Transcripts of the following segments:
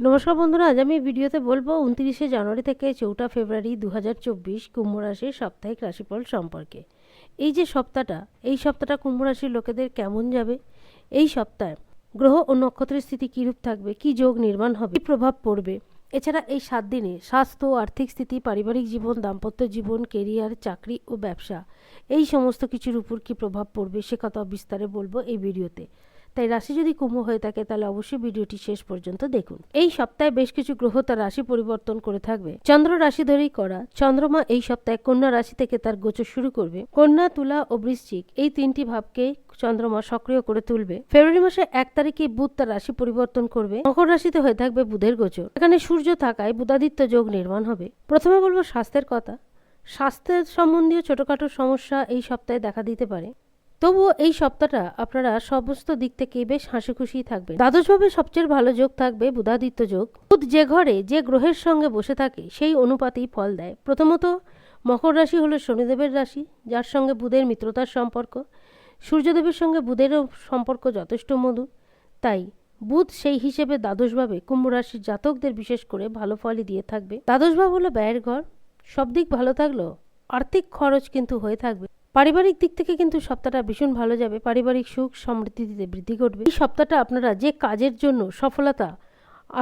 নমস্কার বন্ধুরা, আজ আমি ভিডিওতে বলব উনত্রিশে জানুয়ারি থেকে চৌঠা ফেব্রুয়ারি দু হাজার চব্বিশ কুম্ভ রাশির সাপ্তাহিক রাশিফল সম্পর্কে। এই যে সপ্তাহটা, এই সপ্তাহটা কুম্ভ রাশির লোকেদের কেমন যাবে? এই সপ্তাহে গ্রহ ও নক্ষত্রের স্থিতি কীরূপ থাকবে? কী যোগ নির্মাণ হবে? কী প্রভাব পড়বে? এছাড়া এই সাত দিনে স্বাস্থ্য, আর্থিক স্থিতি, পারিবারিক জীবন, দাম্পত্য জীবন, কেরিয়ার, চাকরি ও ব্যবসা, এই সমস্ত কিছুর উপর কী প্রভাব পড়বে? সে কথা বিস্তারে বলব এই ভিডিওতে। তাই রাশি যদি কুম্ভ হয়ে থাকে, তাহলে অবশ্যই ভিডিওটি শেষ পর্যন্ত দেখুন। এই সপ্তাহে বেশ কিছু গ্রহ তার রাশি পরিবর্তন করে থাকবে। চন্দ্র রাশি ধরেই করা, চন্দ্রমা এই সপ্তাহে কন্যা রাশি থেকে তার গোচর শুরু করবে। কন্যা, তুলা ও বৃশ্চিক এই তিনটি ভাবকে চন্দ্রমা সক্রিয় করে তুলবে। ফেব্রুয়ারি মাসে এক তারিখে বুধ তার রাশি পরিবর্তন করবে। মকর রাশিতে হয়ে থাকবে বুধের গোচর। এখানে সূর্য থাকায় বুধাদিত্য যোগ নির্মাণ হবে। প্রথমে বলব স্বাস্থ্যের কথা। স্বাস্থ্যের সম্বন্ধীয় ছোটখাটো সমস্যা এই সপ্তাহে দেখা দিতে পারে। তবুও এই সপ্তাহটা আপনারা সমস্ত দিক থেকে বেশ হাসি খুশি থাকবেন। দ্বাদশভাবে সবচেয়ে ভালো যোগ থাকবে বুধাদিত্য যোগ। বুধ যে ঘরে যে গ্রহের সঙ্গে বসে থাকে, সেই অনুপাতেই ফল দেয়। প্রথমত, মকর রাশি হলো শনিদেবের রাশি, যার সঙ্গে বুধের মিত্রতার সম্পর্ক। সূর্যদেবের সঙ্গে বুধেরও সম্পর্ক যথেষ্ট মধুর। তাই, বুধ সেই হিসেবে দ্বাদশভাবে কুম্ভ রাশির জাতকদের বিশেষ করে ভালো ফলই দিয়ে থাকবে। দ্বাদশভাব হলো ব্যয়ের ঘর। সব দিক ভালো থাকলেও আর্থিক খরচ কিন্তু হয়ে থাকবে। পারিবারিক দিক থেকে কিন্তু সপ্তাহটা ভীষণ ভালো যাবে। পারিবারিক সুখ সমৃদ্ধিতে বৃদ্ধি ঘটবে। এই সপ্তাহটা আপনারা যে কাজের জন্য সফলতা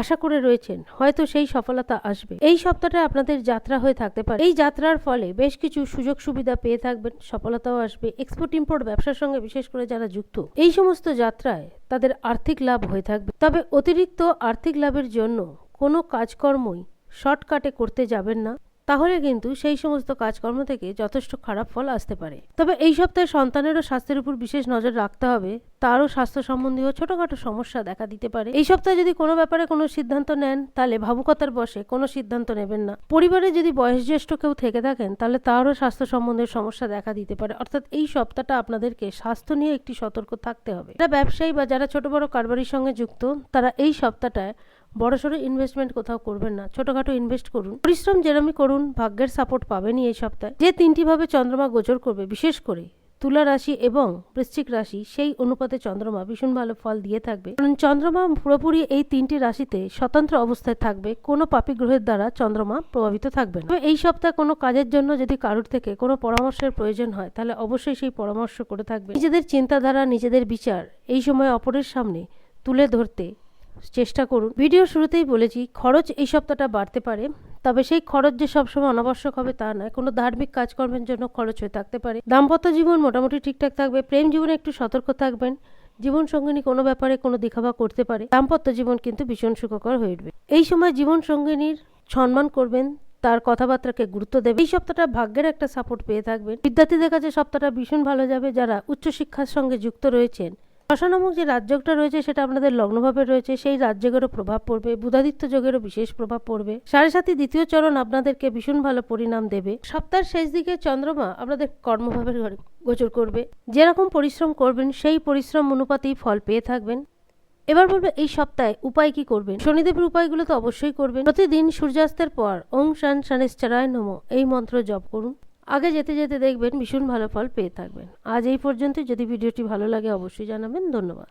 আশা করে রয়েছেন, হয়তো সেই সফলতা আসবে। এই সপ্তাহটা আপনাদের যাত্রা হয়ে থাকতে পারে। এই যাত্রার ফলে বেশ কিছু সুযোগ সুবিধা পেয়ে থাকবেন, সফলতাও আসবে। এক্সপোর্ট ইম্পোর্ট ব্যবসার সঙ্গে বিশেষ করে যারা যুক্ত, এই সমস্ত যাত্রায় তাদের আর্থিক লাভ হয়ে থাকবে। তবে অতিরিক্ত আর্থিক লাভের জন্য কোনো কাজকর্মই শর্টকাটে করতে যাবেন না। তাহলে কিন্তু সেই সমস্ত কাজকর্ম থেকে যথেষ্ট খারাপ ফল আসতে পারে। তবে এই সপ্তাহে সন্তানেরও স্বাস্থ্যের উপর বিশেষ নজর রাখতে হবে, তারও স্বাস্থ্য সম্বন্ধীয় ছোটখাটো সমস্যা দেখা দিতে পারে। এই সপ্তাহে যদি কোনো ব্যাপারে কোনো সিদ্ধান্ত নেন, তাহলে ভাবুকতার বসে কোনো সিদ্ধান্ত নেবেন না। পরিবারে যদি বয়োজ্যেষ্ঠ কেউ থেকে থাকেন, তাহলে তারও স্বাস্থ্য সম্বন্ধের সমস্যা দেখা দিতে পারে। অর্থাৎ এই সপ্তাহটা আপনাদেরকে স্বাস্থ্য নিয়ে একটি সতর্ক থাকতে হবে। যারা ব্যবসায়ী বা যারা ছোট বড় কারবারির সঙ্গে যুক্ত, তারা এই সপ্তাহটায় বড়সড় ইনভেস্টমেন্ট কোথাও করবেন না। ছোটখাটো ইনভেস্ট করুন। পরিশ্রম যেরমই করুন, ভাগ্যের সাপোর্ট পাবেনই এই সপ্তাহে। যে তিনটি ভাবে চন্দ্রমা গোচর করবে, বিশেষ করে তুলা রাশি এবং বৃশ্চিক রাশি, সেই অনুপাতে চন্দ্রমা ভীষণ ভালো ফল দিয়ে থাকবে। কারণ চন্দ্রমা পুরোপুরি এই তিনটি রাশিতে স্বতন্ত্র অবস্থায় থাকবে, কোনো পাপি গ্রহের দ্বারা চন্দ্রমা প্রভাবিত থাকবে তবে এই সপ্তাহে কোনো কাজের জন্য যদি কারুর থেকে কোনো পরামর্শের প্রয়োজন হয়, তাহলে অবশ্যই সেই পরামর্শ করে থাকবে নিজেদের চিন্তাধারা, নিজেদের বিচার, এই সময় অপরের সামনে তুলে ধরতে চেষ্টা করুন। ভিডিও শুরুতেই বলেছি, খরচ এই সপ্তাহটা বাড়তে পারে, তবে সেই খরচ যে সবসময় অনাবশ্যক হবে তা নয়। কোনো ধার্মিক কাজকর্মের জন্য খরচ হয়ে থাকতে পারে। দাম্পত্য জীবন মোটামুটি ঠিকঠাক থাকবে, প্রেম জীবনে একটু সতর্ক থাকবেন জীবন সঙ্গিনী কোনো ব্যাপারে কোনো দেখাবা করতে পারে, দাম্পত্য জীবন কিন্তু ভীষণ সুখকর হয়ে উঠবে। এই সময় জীবন সঙ্গিনীর সম্মান করবেন, তার কথাবার্তাকে গুরুত্ব দেবে এই সপ্তাহটা ভাগ্যের একটা সাপোর্ট পেয়ে থাকবেন। বিদ্যার্থীদের কাছে সপ্তাহটা ভীষণ ভালো যাবে, যারা উচ্চশিক্ষার সঙ্গে যুক্ত রয়েছেন দশা নামক যে রাজযোগটা রয়েছে সেটা আপনাদের লগ্নভাবে রয়েছে, সেই রাজযোগেরও প্রভাব পড়বে, বুধাদিত্য যোগেরও বিশেষ প্রভাব পড়বে। সাড়ে সাথী দ্বিতীয় চরণ আপনাদেরকে ভীষণ ভালো পরিণাম দেবে। সপ্তাহের শেষ দিকে চন্দ্রমা আপনাদের কর্মভাবে গোচর করবে। যেরকম পরিশ্রম করবেন, সেই পরিশ্রম অনুপাতেই ফল পেয়ে থাকবেন। এবার বলব, এই সপ্তাহে উপায় কি করবেন? শনিদেবের উপায়গুলো তো অবশ্যই করবেন। প্রতিদিন সূর্যাস্তের পর, ওং শান শানেশ্চরায় নম। এই মন্ত্র জপ করুন। আগে যেতে যেতে দেখবেন ভীষণ ভালো ফল পেয়ে থাকবেন। আজ এই পর্যন্ত যদি ভিডিওটি ভালো লাগে অবশ্যই জানাবেন। ধন্যবাদ।